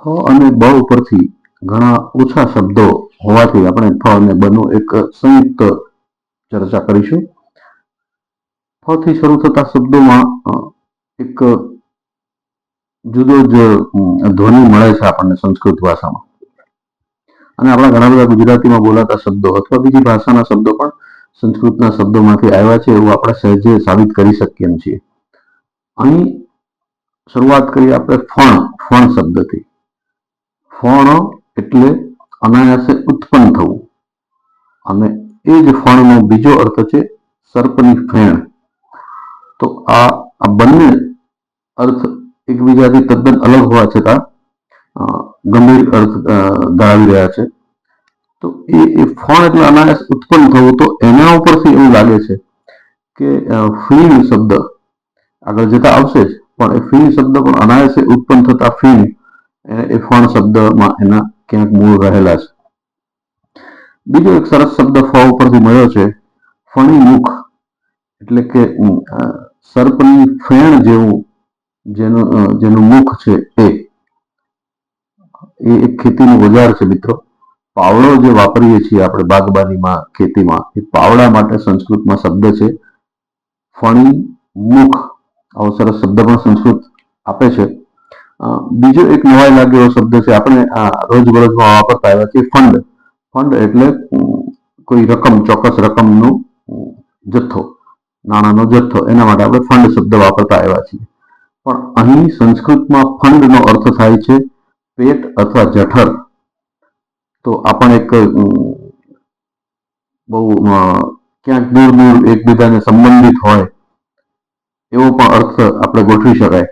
ફ અને બ ઉપરથી ઘણા ઓછા શબ્દો હોવાથી આપણે ફ અને બ નું એક સંયુક્ત ચર્ચા કરીશું. ફ થી શરૂ થતા શબ્દોમાં એક જુદો જ ધ્વનિ મળે છે આપણને સંસ્કૃત ભાષામાં. અને આપણા ઘણા બધા ગુજરાતીમાં બોલાતા શબ્દો અથવા બીજી ભાષાના શબ્દો પણ સંસ્કૃતના શબ્દોમાંથી આવ્યા છે એવું આપણે સહેજે સાબિત કરી શકીએ છીએ. અહીં શરૂઆત કરીએ આપણે ફણ ફણ શબ્દથી. ફણ એટલે અનાયાસે ઉત્પન્ન થવું. અને એ જ ફણનો બીજો અર્થ છે સર્પની ફેણ. તો આ આ બંને અર્થ એકબીજાથી તદ્દન અલગ હોવા છતાં ગંભીર અર્થ ધરાવી રહ્યા છે. તો એ એ ફણ એટલે અનાયાસ ઉત્પન્ન થવું. તો એના ઉપરથી એવું લાગે છે કે ફીણ શબ્દ આગળ જતા આવશે જ, પણ એ ફીણ શબ્દ પણ અનાયાસે ઉત્પન્ન થતા ફીણ એ ફણ શબ્દમાં એના ક્યાંક મૂળ રહેલા છે. બીજો એક સરસ શબ્દ ફ ઉપરથી મળ્યો છે, ફણી મુખ, એટલે કે સર્પની ફેણ જેવું, જેનું જેનું મુખ છે એ. એ એક ખેતીનું બજાર છે મિત્રો. પાવડો જે વાપરીએ છીએ આપણે બાગબાનીમાં, ખેતીમાં, એ પાવડા માટે સંસ્કૃતમાં શબ્દ છે. ફણી મુખ. આવો સરસ શબ્દ પણ સંસ્કૃત આપે છે. બીજો એક નવાઈ લાગે એવો શબ્દ છે, આપણે આ રોજબરોજમાં વાપરતા આવ્યા છીએ, ફંડ. ફંડ એટલે કોઈ રકમ, ચોક્કસ રકમનો જથ્થો, નાણાંનો જથ્થો, એના માટે આપણે ફંડ શબ્દ વાપરતા આવ્યા છીએ. પણ અહીં સંસ્કૃતમાં ફંડનો અર્થ થાય છે, પેટ અથવા જઠર. તો આપણે એક બહુ ક્યાંક દૂર દૂર એકબીજાને સંબંધિત હોય, એવો પણ અર્થ આપણે ગોઠવી શકાય.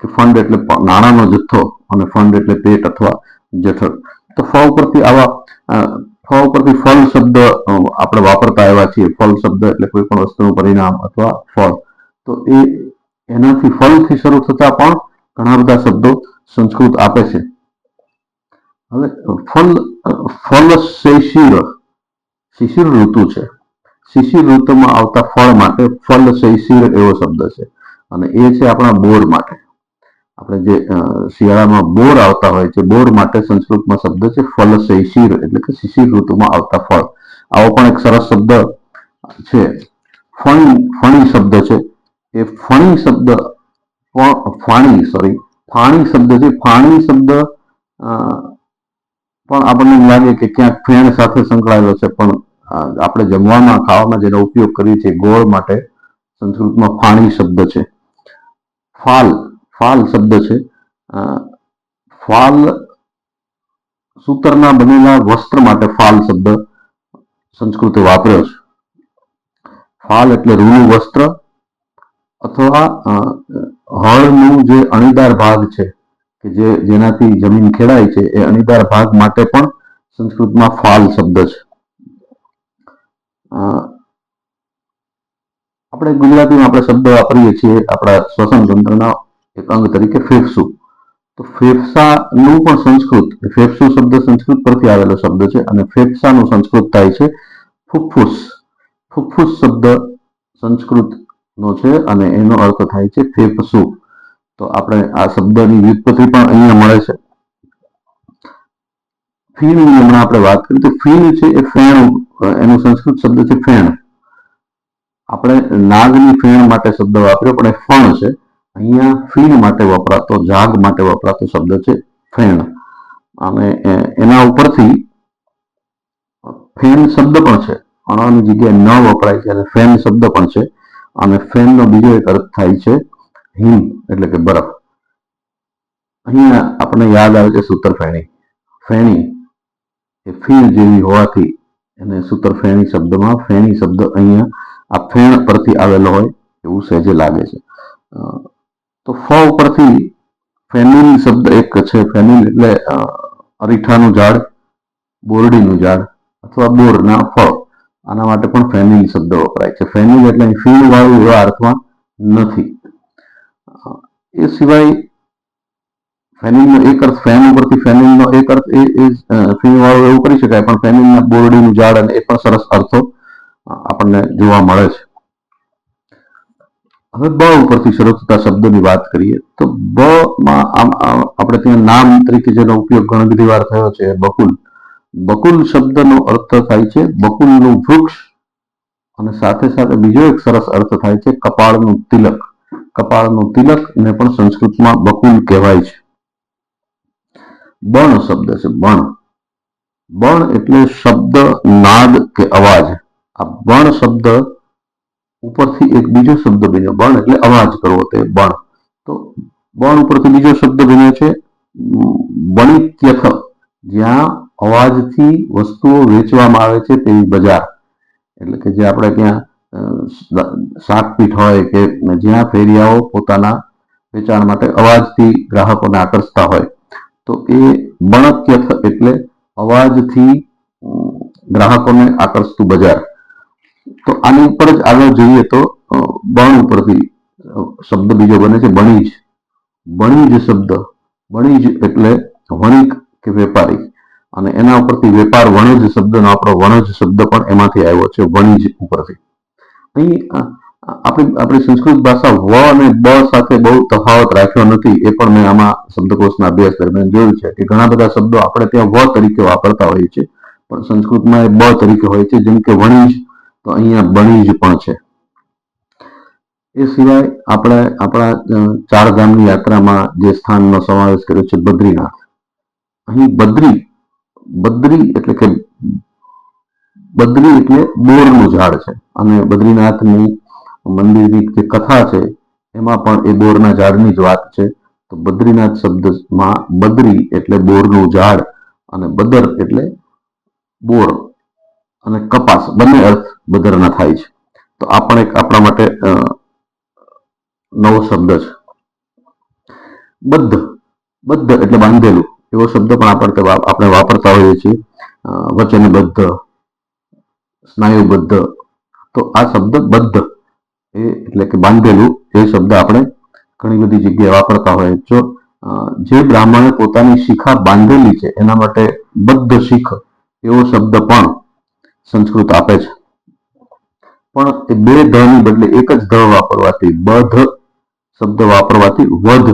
કે ફંડ એટલે નાણાંનો જથ્થો અને ફંડ એટલે પેટ અથવા જઠર તો ફ ઉપરથી આવા ફ ઉપરથી ફળ શબ્દ આપણે વાપરતા આવ્યા છીએ. ફળ શબ્દ એટલે કોઈ પણ વસ્તુનું પરિણામ અથવા ફળ. તો એ, એનાથી ફળથી શરૂ થતા પણ ઘણા બધા શબ્દો સંસ્કૃત આપે છે. હવે ફલ ફલ શિશિર શિશિર ઋતુ છે. શિશિર ઋતુમાં આવતા ફળ માટે ફલ શૈશિર એવો શબ્દ છે. અને એ છે આપણા બોર માટે. આપણે જે શિયાળામાં બોર આવતા હોય છે, બોર માટે સંસ્કૃતમાં શબ્દ છે ફલ શિશિર, એટલે કે શિશિર ઋતુમાં આવતા ફળ. આવો પણ એક સરસ શબ્દ છે. ફણી ફણી શબ્દ છે. એ ફણી શબ્દ, ફાણી સોરી ફાણી શબ્દ છે. ફાણી શબ્દ પણ આપણને લાગે કે ક્યાંક ફેણ સાથે સંકળાયેલો છે, પણ આપણે જમવામાં, ખાવામાં જેનો ઉપયોગ કરીએ છીએ ગોળ માટે સંસ્કૃતમાં ફાણી શબ્દ છે. ફાલ ફાલ શબ્દ છે. ફાલ સૂતરના બનેલા વસ્ત્ર માટે ફાલ શબ્દ સંસ્કૃતે વાપર્યો છે. ફાલ એટલે રૂનું વસ્ત્ર અથવા હળનું જે અણીદાર ભાગ છે કે જે જેનાથી જમીન ખેડાય છે એ અણીદાર ભાગ માટે પણ સંસ્કૃતમાં ફાલ શબ્દ છે. આપણે ગુજરાતીમાં આપણે શબ્દ વાપરીએ છીએ આપણા શ્વસન તંત્રના એક અંગ તરીકે ફેફસુ. તો ફેફસાનું પણ સંસ્કૃત ફેફસુ શબ્દ સંસ્કૃત પરથી આવેલો શબ્દ છે અને ફેફસાનું સંસ્કૃત થાય છે ફુફ્ફુસ ફુફ્ફુસ શબ્દ સંસ્કૃતનો છે અને એનો અર્થ થાય છે ફેફસુ. તો આપણે આ શબ્દની વ્યુત્પત્તિ પણ અહીંયા મળે છે. ફીણની હમણાં આપણે વાત કરી તો ફીણ છે એ ફેણ, એનો સંસ્કૃત શબ્દ છે ફેણ. આપણે નાગની ફેણ માટે શબ્દ વાપર્યો, પણ એ ફણ છે. અહીંયા ફીણ માટે વપરાતો, જાગ માટે વપરાતો શબ્દ છે ફેણ. અને એના ઉપરથી ફેન શબ્દ પણ છે. અણાની જગ્યાએ ન વપરાય છે અને ફેન શબ્દ પણ છે. અને ફેનનો બીજો એક અર્થ થાય છે હિમ, એટલે કે બરફ. અહીંયા આપણને યાદ આવે છે સૂતર ફેણી એ ફીણ જેવી હોવાથી એને સૂતર ફેણી શબ્દમાં ફેણી શબ્દ અહીંયા આ ફેણ પરથી આવેલો હોય એવું સહેજે લાગે છે. તો ફ ઉપરથી ફેનિલ શબ્દ એક છે. ફેનિલ એટલે અરીઠાનું ઝાડ, બોરડીનું ઝાડ અથવા બોરના ફળ. આના માટે પણ ફેનિલ શબ્દ વપરાય છે. ફેનિલ એટલે ફીણ વાળું એવા અર્થમાં નથી. એ સિવાય ફેનિલનો એક અર્થ, ફેન ઉપરથી ફેનિલનો એક અર્થ એ એ વાળું એવું કરી શકાય, પણ ફેનિલના બોરડીનું ઝાડ અને એ પણ સરસ અર્થો આપણને જોવા મળે છે. હવે બ ઉપરથી શરૂ થતા શબ્દોની વાત કરીએ તો બ માં આપણે ત્યાં નામ તરીકે જેનો ઉપયોગ ઘણી બધી વાર થયો છે, બકુલ. બકુલ શબ્દનો અર્થ થાય છે બકુલનું વૃક્ષ અને સાથે સાથે બીજો એક સરસ અર્થ થાય છે કપાળનું તિલક. કપાળનું તિલક ને પણ સંસ્કૃતમાં બકુલ કહેવાય છે. બણ શબ્દ છે, બણ. બણ એટલે શબ્દ, નાદ કે અવાજ. આ બણ શબ્દ ઉપરથી એક બીજો શબ્દ બન્યો, બણ એટલે અવાજ કરવો તે બણ. તો બણ ઉપરથી બીજો શબ્દ બન્યો છે બણિત્યથ જ્યાં અવાજથી વસ્તુઓ વેચવામાં આવે છે તેવી બજાર. એટલે કે જે આપણે ત્યાં શાકપીઠ હોય કે જ્યાં ફેરિયાઓ પોતાના વેચાણ માટે અવાજથી ગ્રાહકોને આકર્ષતા હોય. તો એ બણક્યથ એટલે અવાજથી ગ્રાહકોને આકર્ષતું બજાર. તો આની ઉપર જ આગળ જોઈએ તો બણ ઉપરથી શબ્દ બીજો બને છે બણીજ. બણીજ શબ્દ. બણીજ એટલે વણિક કે વેપારી. અને એના ઉપરથી વેપાર વણજ શબ્દનો આપણો વણજ શબ્દ પણ એમાંથી આવ્યો છે, વણિજ ઉપરથી. અહીં આપણી આપણી સંસ્કૃત ભાષા વ અને બ સાથે બહુ તફાવત રાખ્યો નથી, એ પણ મેં આમાં શબ્દકોશના અભ્યાસ દરમિયાન જોયું છે કે ઘણા બધા શબ્દો આપણે ત્યાં વ તરીકે વાપરતા હોઈએ છીએ, પણ સંસ્કૃતમાં એ બ તરીકે હોય છે, જેમ કે વણીજ તો અહીંયા બણીજ પણ છે. એ સિવાય આપણે આપણા ચાર ધામની યાત્રામાં જે સ્થાનનો સમાવેશ કર્યો છે બદ્રીનાથ. અહીં બદ્રી બદ્રી એટલે કે બદ્રી એટલે બોરનું ઝાડ છે. અને બદ્રીનાથની મંદિરની જે કથા છે, એમાં પણ એ બોરના ઝાડની જ વાત છે. તો બદ્રીનાથ શબ્દમાં બદ્રી એટલે બોરનું ઝાડ અને બદર એટલે બોર. અને કપાસ બંને અર્થ બદરના થાય છે. તો આ પણ એક આપણા માટે નવો શબ્દ છે. બદ્ધ બદ્ધ એટલે બાંધેલું. એવો શબ્દ પણ આપણે આપણે વાપરતા હોઈએ છીએ. વચનબદ્ધ સ્નાયુબદ્ધ. તો આ શબ્દ બદ્ધ એ એટલે કે બાંધેલું એ શબ્દ આપણે ઘણી બધી જગ્યાએ વાપરતા હોઈએ. જો જે બ્રાહ્મણે પોતાની શિખા બાંધેલી છે, એના માટે બદ્ધ શીખ એવો શબ્દ પણ સંસ્કૃત આપે છે. પણ એ બે ધની બદલે એક જ ધ વાપરવાથી બધ શબ્દ વાપરવાથી વધ,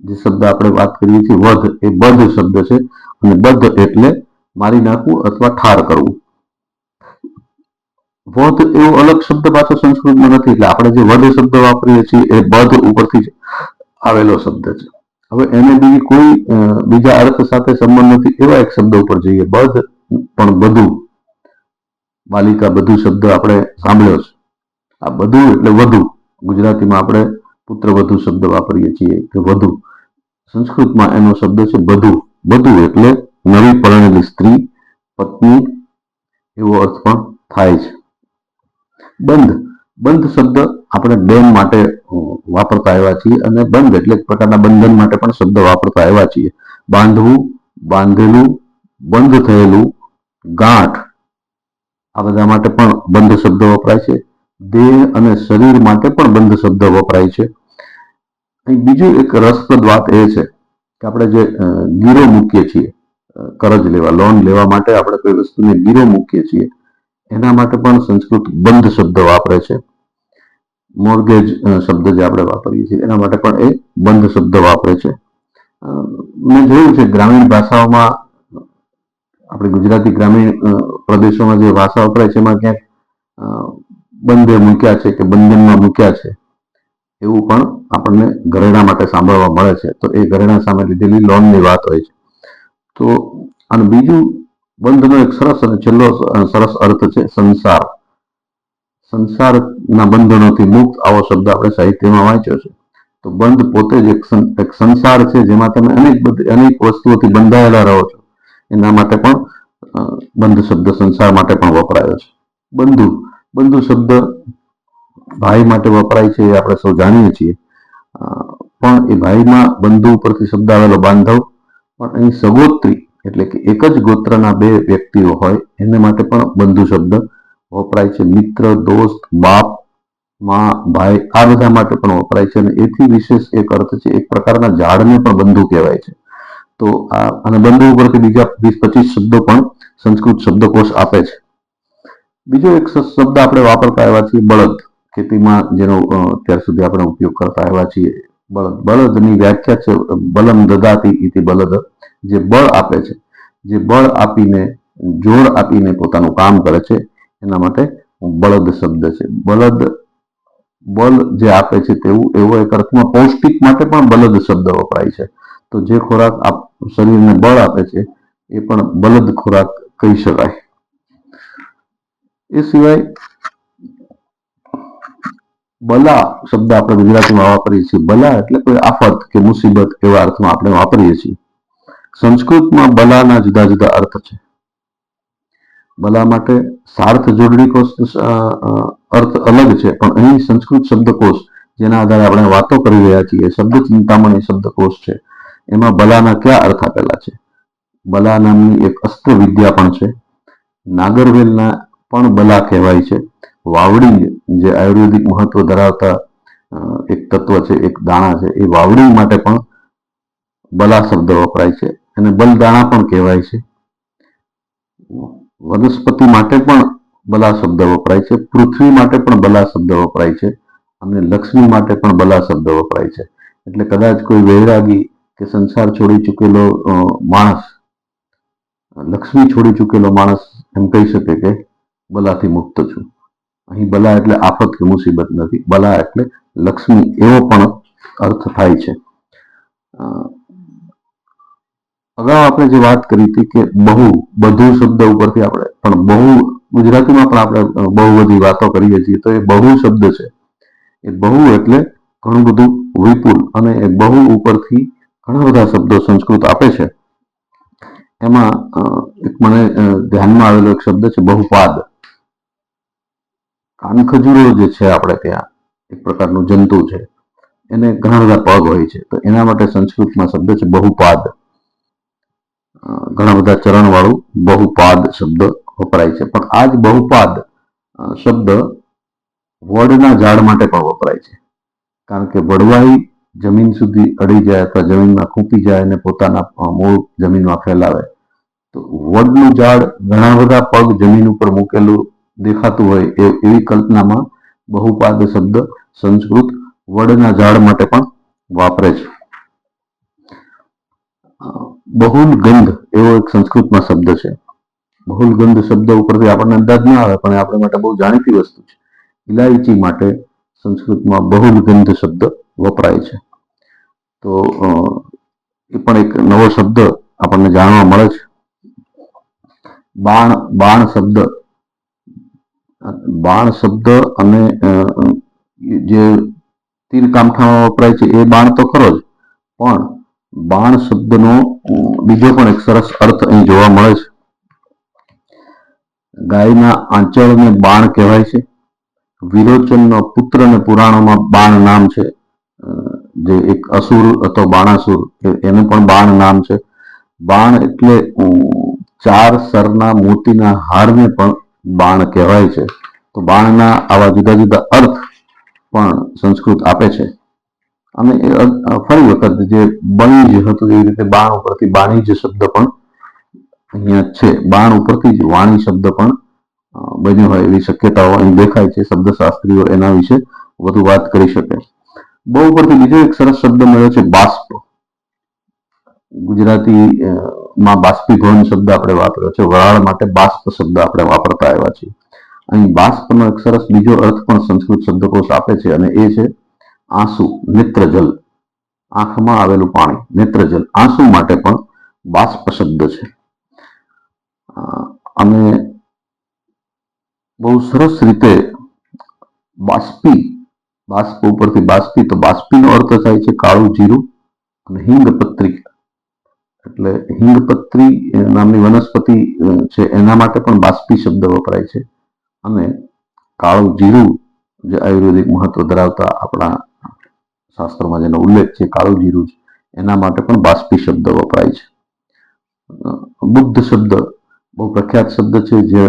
જે શબ્દ આપણે વાત કરીએ છીએ વધ, એ બધ શબ્દ છે. અને બધ એટલે મારી નાખવું અથવા ઠાર કરવું. વધ એવો અલગ શબ્દ પાછો સંસ્કૃતમાં નથી, એટલે આપણે જે વધ શબ્દ વાપરીએ છીએ એ બધ ઉપરથી આવેલો શબ્દ છે. હવે એને બીજી કોઈ બીજા અર્થ સાથે સંબંધ નથી, એવા એક શબ્દ ઉપર જઈએ. બધ પણ બધું. બાલિકા બધું શબ્દ આપણે સાંભળ્યો છે. આ બધું એટલે વધુ. ગુજરાતીમાં આપણે પુત્ર વધુ શબ્દ વાપરીએ છીએ કે વધુ. સંસ્કૃતમાં એનો શબ્દ છે બધું. બધું એટલે નવી પરણેલી સ્ત્રી, પત્ની, એવો અર્થ પણ થાય છે. બંધ. બંધ શબ્દ આપણે ડેમ માટે વાપરતા આવ્યા છીએ અને બંધ એટલે એક પ્રકારના બંધન માટે પણ શબ્દ વાપરતા આવ્યા છીએ. બાંધવું, બાંધેલું, બંધ થયેલું, ગાંઠ. આ બધા માટે પણ બંધ શબ્દ વપરાય છે. દેહ અને શરીર માટે પણ બંધ શબ્દ વપરાય છે. અહીં બીજું એક રસપ્રદ વાત એ છે કે આપણે જે ગીરો મૂકીએ છીએ કરજ લેવા, લોન લેવા માટે આપણે કોઈ વસ્તુને ગીરો મૂકીએ છીએ, એના માટે પણ સંસ્કૃત બંધ શબ્દ વાપરે છે. મોર્ગેજ શબ્દ જે આપણે વાપરીએ છીએ, એના માટે પણ એ બંધ શબ્દ વાપરે છે. મેં જોયું છે ગ્રામીણ ભાષાઓમાં આપણે ગુજરાતી ગ્રામીણ પ્રદેશોમાં જે ભાષા વપરાય છે, એમાં ક્યાંક બંધે મૂક્યા છે કે બંધનમાં મૂક્યા છે, એવું પણ આપણને ઘરેણા માટે સાંભળવા મળે છે. તો એ ઘરેણા સામે લીધેલી લોનની વાત હોય છે. તો, અને બીજું બંધનો એક સરસ અને છેલ્લો સરસ અર્થ છે સંસાર. સંસારના બંધનોથી મુક્ત આવો શબ્દ આપણે સાહિત્યમાં વાંચ્યો છે. તો બંધ પોતે જ એક સંસાર છે, જેમાં તમે અનેક બધી, અનેક વસ્તુઓથી બંધાયેલા રહો છો. એના માટે પણ બંધુ શબ્દ સંસાર માટે પણ વપરાયો છે. બંધુ બંધુ શબ્દ ભાઈ માટે વપરાય છે એ આપણે સૌ જાણીએ છીએ. પણ એ ભાઈમાં બંધુ ઉપરથી શબ્દ આવેલો બાંધવ, પણ અહીં સગોત્રી એટલે કે એક જ ગોત્રના બે વ્યક્તિઓ હોય, એને માટે પણ બંધુ શબ્દ વપરાય છે. મિત્ર, દોસ્ત, બાપ, માં, ભાઈ, આ બધા માટે પણ વપરાય છે અને એથી વિશેષ એક અર્થ છે, એક પ્રકારના ઝાડને પણ બંધુ કહેવાય છે. તો આ અને ઉપર ઉપરથી બીજા વીસ પચીસ શબ્દો પણ સંસ્કૃત શબ્દકોશ આપે છે. બીજો એક શબ્દ આપણે વાપરતા આવ્યા છીએ બળદ. ખેતીમાં જેનો અત્યાર સુધી આપણે ઉપયોગ કરતા આવ્યા છીએ બળદ. બળદની વ્યાખ્યા છે, બલમ દદાતી ઇતિ બલદ. જે બળ આપે છે. જે બળ આપીને જોર આપીને પોતાનું કામ કરે છે, એના માટે બળદ શબ્દ છે. બળદ, બળ જે આપે છે તેવું એવો એક અર્થમાં પૌષ્ટિક માટે પણ બલદ શબ્દ વપરાય છે. તો જે ખોરાક આપ શરીરને બળ આપે છે, એ પણ બલદ ખોરાક કહી શકાય. એ સિવાય બલા શબ્દ આપણે ગુજરાતીમાં વાપરીએ છીએ. બલા એટલે કોઈ આફત કે મુસીબત એવા અર્થમાં આપણે વાપરીએ છીએ. સંસ્કૃતમાં બલાના જુદા જુદા અર્થ છે. બલા માટે સાર્થ જોડણી કોષ અર્થ અલગ છે, પણ અહીં સંસ્કૃત શબ્દકોશ જેના આધારે આપણે વાતો કરી રહ્યા છીએ. શબ્દ ચિંતામણી શબ્દકોશ છે. એમાં બલાના કયા અર્થ આપેલા છે? બલા નામની એક અસ્ત્ર વિદ્યા પણ છે. નાગરવેલના પણ બલા કહેવાય છે. વાવડી જે આયુર્વેદિક મહત્વ ધરાવતા એક તત્વ છે, એક દાણા છે, એ વાવડી માટે પણ બલા શબ્દ વપરાય છે અને બલદાણા પણ કહેવાય છે. વનસ્પતિ માટે પણ બલા શબ્દ વપરાય છે. પૃથ્વી માટે પણ બલા શબ્દ વપરાય છે અને લક્ષ્મી માટે પણ બલા શબ્દ વપરાય છે. એટલે કદાચ કોઈ વૈરાગી કે સંસાર છોડી ચૂકેલો માણસ, લક્ષ્મી છોડી ચૂકેલો માણસ એમ કહી શકે કે બલાથી મુક્ત છું. અહીં બલા એટલે આફત કે મુસીબત નથી. બલા એટલે લક્ષ્મી એવો પણ અર્થ થાય છે. અગાઉ આપણે જે વાત કરી હતી કે બહુ, બધું શબ્દ ઉપરથી આપણે, પણ બહુ ગુજરાતીમાં પણ આપણે બહુ બધી વાતો કરીએ છીએ તો એ બહુ શબ્દ છે. એ બહુ એટલે ઘણું બધું વિપુલ અને એ બહુ ઉપરથી ઘણા બધા શબ્દો સંસ્કૃત આપે છે. એમાં એક મને ધ્યાનમાં આવેલો એક શબ્દ છે, બહુપાદ. કાનખજૂરો જે છે આપણે ત્યાં, એક પ્રકારનું જંતુ છે. એને ઘણા બધા પગ હોય છે. તો એના માટે સંસ્કૃતમાં શબ્દ છે બહુપાદ. ઘણા બધા ચરણવાળું બહુપાદ શબ્દ વપરાય છે. પણ આ જ બહુપાદ શબ્દ વડના ઝાડ માટે પણ વપરાય છે. કારણ કે વડવાઈ જમીન સુધી અડી જાય અથવા જમીનમાં ખૂંપી જાય અને પોતાના મૂળ જમીનમાં ફેલાવે. તો વડનું ઝાડ ઘણા બધા પગ જમીન ઉપર મૂકેલું દેખાતું હોય એ- એવી કલ્પનામાં બહુપાદ શબ્દ સંસ્કૃત વડના ઝાડ માટે પણ વાપરે છે. બહુલ ગંધ એવો એક સંસ્કૃતમાં શબ્દ છે. બહુલ ગંધ શબ્દ ઉપરથી આપણને અંદાજ ના આવે, પણ આપણા માટે બહુ જાણીતી વસ્તુ છે. ઇલાયચી માટે સંસ્કૃતમાં બહુલ ગંધ શબ્દ વપરાય છે. તો એ પણ એક નવો શબ્દ આપણને જાણવા મળે છે. બાણ બાણ શબ્દ. બાણ શબ્દ અને જે તીર કામઠામાં વપરાય છે, એ બાણ તો ખરો જ. પણ બાણ શબ્દનો બીજો પણ એક સરસ અર્થ અહીં જોવા મળે છે. ગાયના આંચળને બાણ કહેવાય છે. વિરોચનનો પુત્રને પુરાણોમાં બાણ નામ છે. જે એક અસુર અથવા બાણાસુર એનું પણ બાણ નામ છે. બાણ એટલે ચાર સરના મોતીના હારને પણ બાણ કહેવાય છે. તો બાણના આવા જુદા જુદા અર્થ પણ સંસ્કૃત આપે છે. અને એ ફરી વખત જે બણી જ હતું એવી રીતે બાણ ઉપરથી બાણી જ શબ્દ પણ અહીંયા છે. બાણ ઉપરથી જ વાણી શબ્દ પણ બન્યો હોય એવી શક્યતાઓ અહીં દેખાય છે. શબ્દશાસ્ત્રીઓ એના વિશે વધુ વાત કરી શકે. બહુ ઉપરથી બીજો એક સરસ શબ્દ મળ્યો છે, બાષ્પ. ગુજરાતી માં બાષ્પીભવન શબ્દ આપણે વાપર્યો છે, વરાળ માટે બાષ્પ શબ્દ આપણે વાપરતા આવ્યા છીએ. અહીં બાષ્પનો એક સરસ બીજો અર્થ પણ સંસ્કૃત શબ્દકોશ આપે છે અને એ છે આંસુ, નેત્રજલ. આંખમાં આવેલું પાણી, નેત્રજલ. આંસુ માટે પણ બાષ્પ શબ્દ છે. અને બહુ સરસ રીતે બાષ્પી બાષ્પ ઉપરથી બાષ્પી, તો બાષ્પીનો અર્થ થાય છે કાળું જીરું અને હિંગપત્રી. એટલે હિંગપત્રી નામની વનસ્પતિ છે, એના માટે પણ બાષ્પી શબ્દ વપરાય છે. અને કાળું જીરું જે આયુર્વેદિક મહત્વ ધરાવતા આપણા શાસ્ત્રોમાં જેનો ઉલ્લેખ છે, કાળું જીરું છે, એના માટે પણ બાષ્પી શબ્દ વપરાય છે. બુદ્ધ શબ્દ બહુ પ્રખ્યાત શબ્દ છે જે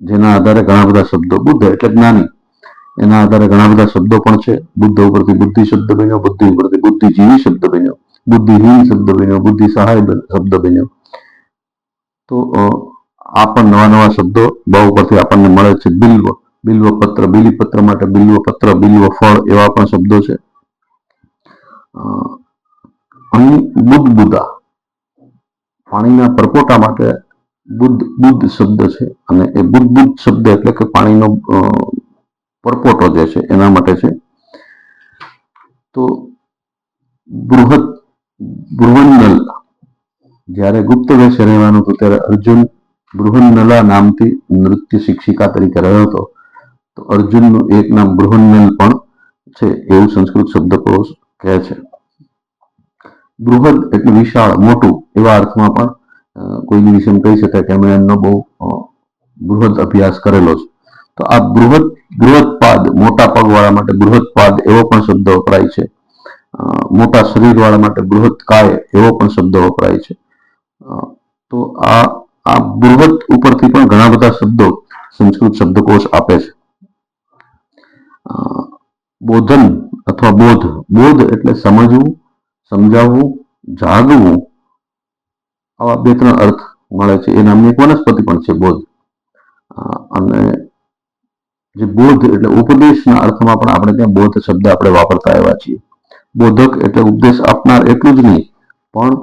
જેના આધારે ઘણા બધા શબ્દો બુદ્ધ એટલે જ્ઞાની. એના આધારે ઘણા બધા શબ્દો પણ છે. બુદ્ધ ઉપરથી બુદ્ધિ શબ્દ બન્યો, બુદ્ધિ ઉપરથી બુદ્ધિજીવી શબ્દ બન્યો, બુદ્ધિહીન શબ્દ બન્યો બુદ્ધિ સહાય શબ્દ બન્યો. તો આ પણ નવા નવા શબ્દો બહુ ઉપરથી આપણને મળે છે. બિલ્વ, બિલ્વપત્ર, બિલીપત્ર માટે બિલ્વપત્ર બિલ્વ ફળ એવા પણ શબ્દો છે. અહીં બુદ્ધ બુદા પાણીના પરપોટા માટે બુદ્ધ બુદ્ધ શબ્દ છે અને એ બુદ્ધ બુદ્ધ શબ્દ એટલે કે પાણીનો પરપોટો જે છે, એના માટે છે. તો બૃહદ, બૃહન્નલ, જ્યારે ગુપ્ત વેશે રહેવાનું હતું ત્યારે અર્જુન બૃહન્નલા નામથી નૃત્ય શિક્ષિકા તરીકે રહ્યો હતો. તો અર્જુનનું એક નામ બૃહન્નલ પણ છે, એવું સંસ્કૃત શબ્દકોશ કહે છે. બૃહદ એટલે વિશાળ, મોટું, એવા અર્થમાં પણ કોઈની વિશે કહી શકાય કે એમણે એમનો બહુ બૃહદ અભ્યાસ કરેલો છે. તો આ બૃહદ, બૃહદપાદ, મોટા પગવાળા માટે બૃહદપાદ એવો પણ શબ્દ વપરાય છે. મોટા મોટા શરીરવાળા માટે બૃહદ કાય એવો પણ શબ્દ વપરાય છે. તો આ આ બૃહદ ઉપરથી પણ ઘણા બધા શબ્દો સંસ્કૃત શબ્દકોશ આપે છે. બોધન અથવા બોધ બોધ એટલે સમજવું, સમજાવવું, જાગવું, આવા બે ત્રણ અર્થ મળે છે. એ નામની એક વનસ્પતિ પણ છે બોધ. અને જે બોધ એટલે ઉપદેશના અર્થમાં પણ આપણે ત્યાં બોધ શબ્દ આપણે વાપરતા આવ્યા છીએ. બોધક એટલે ઉપદેશ આપનાર એટલું જ નહીં, પણ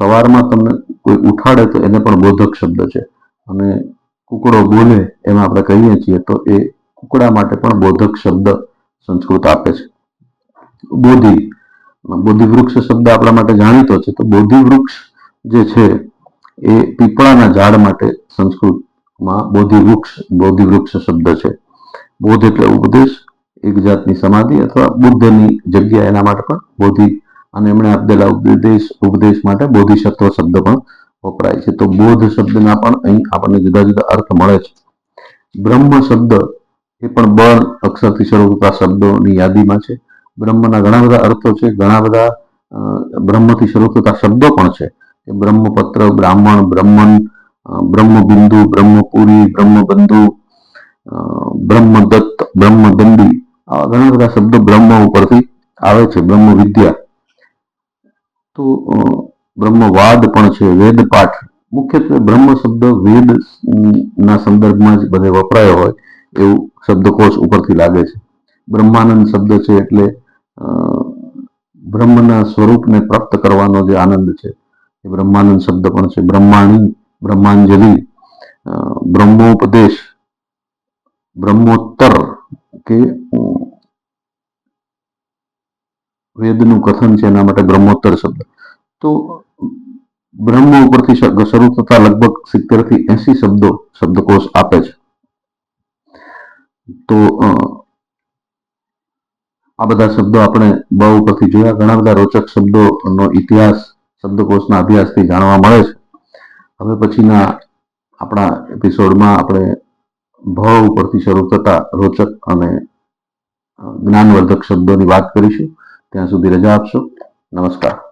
સવારમાં તમને કોઈ ઉઠાડે તો એને પણ બોધક શબ્દ છે. અને કુકડો બોલે એમ આપણે કહીએ છીએ તો એ કુકડા માટે પણ બોધક શબ્દ સંસ્કૃત આપે છે. બોધિ બોધિ વૃક્ષ શબ્દ આપણા માટે જાણીતો છે. તો બોધિ વૃક્ષ જે છે એ પીપળાના ઝાડ માટે સંસ્કૃતમાં બોધિ વૃક્ષ બોધિ વૃક્ષ શબ્દ છે. બોધ એટલે ઉપદેશ, એક જાતની સમાધિ અથવા બુદ્ધની જગ્યા એના માટે પણ બોધિ અને એમણે આપેલા ઉપદેશ ઉપદેશ માટે બોધિસત્વ શબ્દ પણ વપરાય છે. તો બોધ શબ્દના પણ અહીં આપણને જુદા જુદા અર્થ મળે છે. બ્રહ્મ શબ્દ એ પણ બળ, અક્ષરથી શરૂ થતા શબ્દોની યાદીમાં છે. બ્રહ્મના ઘણા બધા અર્થો છે. ઘણા બધા બ્રહ્મથી શરૂ થતા શબ્દો પણ છે. કે બ્રહ્મપત્ર, બ્રાહ્મણ, બ્રહ્મન બ્રહ્મબિંદુ, બ્રહ્મપુરી, બ્રહ્મબંધુ બ્રહ્મદત્ત, બ્રહ્મદંડી. આવા ઘણા બધા શબ્દો બ્રહ્મ ઉપરથી આવે છે બ્રહ્મ વિદ્યા તો બ્રહ્મવાદ પણ છે વેદ પાઠ મુખ્યત્વે બ્રહ્મ શબ્દ વેદ ના સંદર્ભમાં જ બધે વપરાયો હોય એવું શબ્દકોશ ઉપરથી લાગે છે. બ્રહ્માનંદ શબ્દ છે એટલે બ્રહ્મના સ્વરૂપને પ્રાપ્ત કરવાનો જે આનંદ છે, એ બ્રહ્માનંદ શબ્દ પણ છે. બ્રહ્માણી, બ્રહ્માંજલિ બ્રહ્મોપદેશ બ્રહ્મોત્તર કે વેદનું કથન છે એના માટે બ્રહ્મોત્તર શબ્દ. તો બ્રહ્મ ઉપરથી શરૂ થતા લગભગ સિત્તેરથી એસી શબ્દો શબ્દકોશ આપે છે. તો આ બધા શબ્દો આપણે બ ઉપરથી જોયા. ઘણા બધા રોચક શબ્દોનો ઇતિહાસ શબ્દકોશના અભ્યાસથી જાણવા મળે છે. હવે પછીના આપણા એપિસોડમાં આપણે ભ ઉપરથી શરૂ થતા રોચક અને જ્ઞાનવર્ધક શબ્દોની વાત કરીશું. ત્યાં સુધી રજા આપશો. નમસ્કાર.